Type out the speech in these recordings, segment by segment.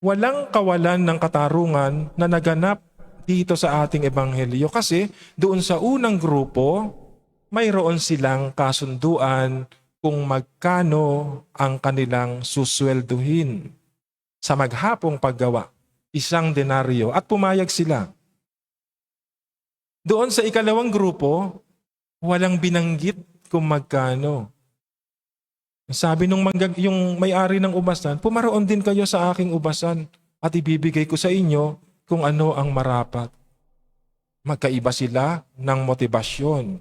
walang kawalan ng katarungan na naganap dito sa ating ebanghelyo kasi doon sa unang grupo, mayroon silang kasunduan kung magkano ang kanilang suswelduhin sa maghapong paggawa, isang denaryo at pumayag sila. Doon sa ikalawang grupo, walang binanggit kung magkano. Sabi nung manggag, yung may-ari ng ubasan, pumaroon din kayo sa aking ubasan at ibibigay ko sa inyo kung ano ang marapat. Magkaiba sila ng motibasyon.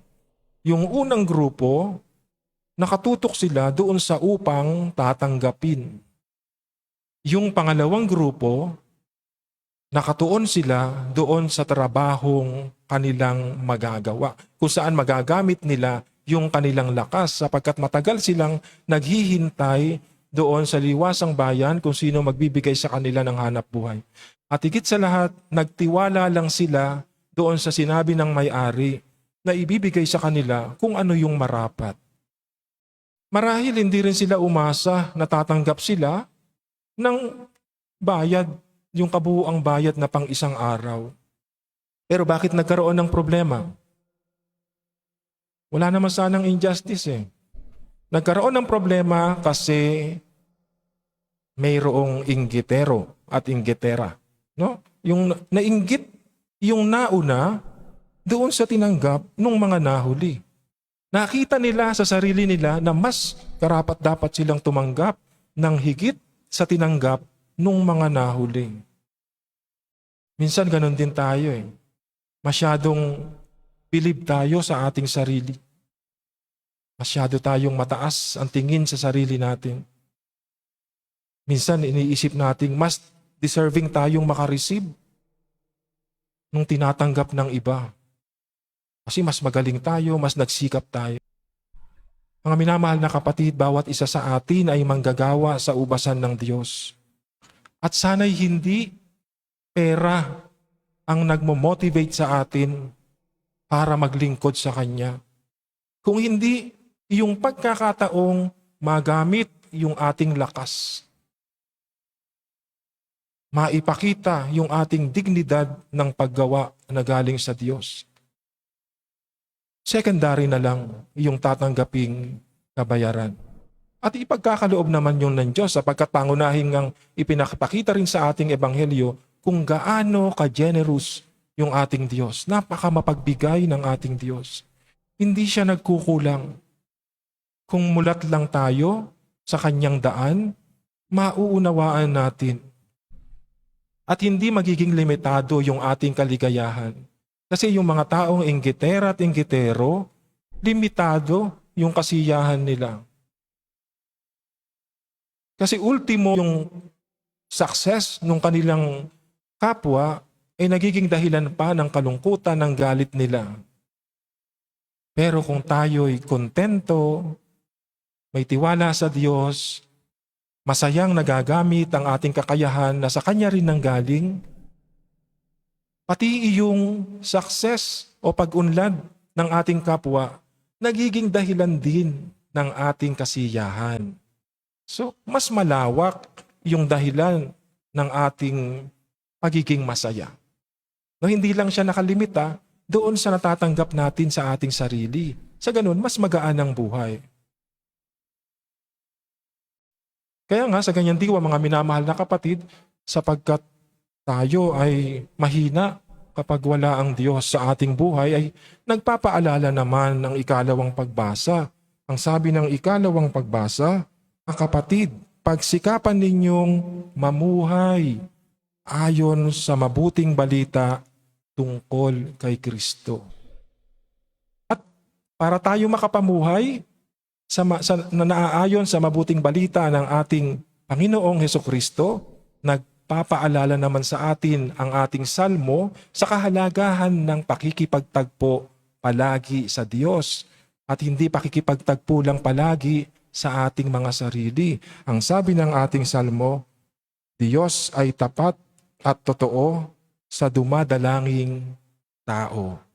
Yung unang grupo, nakatutok sila doon sa upang tatanggapin. Yung pangalawang grupo, nakatuon sila doon sa trabahong kanilang magagawa, kung saan magagamit nila yung kanilang lakas sapagkat matagal silang naghihintay doon sa liwasang bayan kung sino magbibigay sa kanila ng hanap buhay. At higit sa lahat, nagtiwala lang sila doon sa sinabi ng may-ari na ibibigay sa kanila kung ano yung marapat. Marahil hindi rin sila umasa na tatanggap sila ng bayad, yung kabuuang bayad na pang isang araw. Pero bakit nagkaroon ng problema? Wala naman sanang injustice eh. Nagkaroon ng problema kasi mayroong inggitero at inggitera. No? Yung nainggit, yung nauna, doon sa tinanggap ng mga nahuli. Nakita nila sa sarili nila na mas karapat dapat silang tumanggap ng higit sa tinanggap ng mga nahuli. Minsan ganun din tayo eh. Masyadong bilib tayo sa ating sarili. Masyado tayong mataas ang tingin sa sarili natin. Minsan iniisip nating mas deserving tayong makareceive nung tinatanggap ng iba. Kasi mas magaling tayo, mas nagsikap tayo. Mga minamahal na kapatid, bawat isa sa atin ay manggagawa sa ubasan ng Diyos. At sana'y hindi pera ang nagmo-motivate sa atin para maglingkod sa Kanya. Kung hindi, yung pagkakataong magamit yung ating lakas. Maipakita yung ating dignidad ng paggawa na galing sa Diyos. Secondary na lang yung tatanggaping kabayaran. At ipagkakaloob naman yun ng Diyos sapagkat pangunahing ang ipinakapakita rin sa ating ebanghelyo kung gaano ka-generous yung ating Diyos. Napaka mapagbigay ng ating Diyos. Hindi siya nagkukulang. Kung mulat lang tayo sa kanyang daan, mauunawaan natin. At hindi magiging limitado yung ating kaligayahan. Kasi yung mga taong inggitera at inggitero, limitado yung kasiyahan nila. Kasi ultimo yung success ng kanilang kapwa ay nagiging dahilan pa ng kalungkutan ng galit nila. Pero kung tayo'y kontento, may tiwala sa Diyos, masayang nagagamit ang ating kakayahan na sa Kanya rin nanggaling, pati iyong success o pag-unlad ng ating kapwa, nagiging dahilan din ng ating kasiyahan. So, mas malawak yung dahilan ng ating pagiging masaya. No, hindi lang siya nakalimita doon sa natatanggap natin sa ating sarili. Sa ganun, mas magaan ang buhay. Kaya nga sa ganyan diwa mga minamahal na kapatid, sapagkat tayo ay mahina kapag wala ang Diyos sa ating buhay ay nagpapaalala naman ng ikalawang pagbasa. Ang sabi ng ikalawang pagbasa, mga kapatid, pagsikapan ninyong mamuhay ayon sa mabuting balita tungkol kay Kristo. At para tayo makapamuhay sa, sa na naaayon sa mabuting balita ng ating Panginoong Heso Kristo, nagpapaalala naman sa atin ang ating salmo sa kahalagahan ng pakikipagtagpo palagi sa Diyos at hindi pakikipagtagpo lang palagi sa ating mga sarili. Ang sabi ng ating salmo, Diyos ay tapat at totoo sa dumadalanging tao.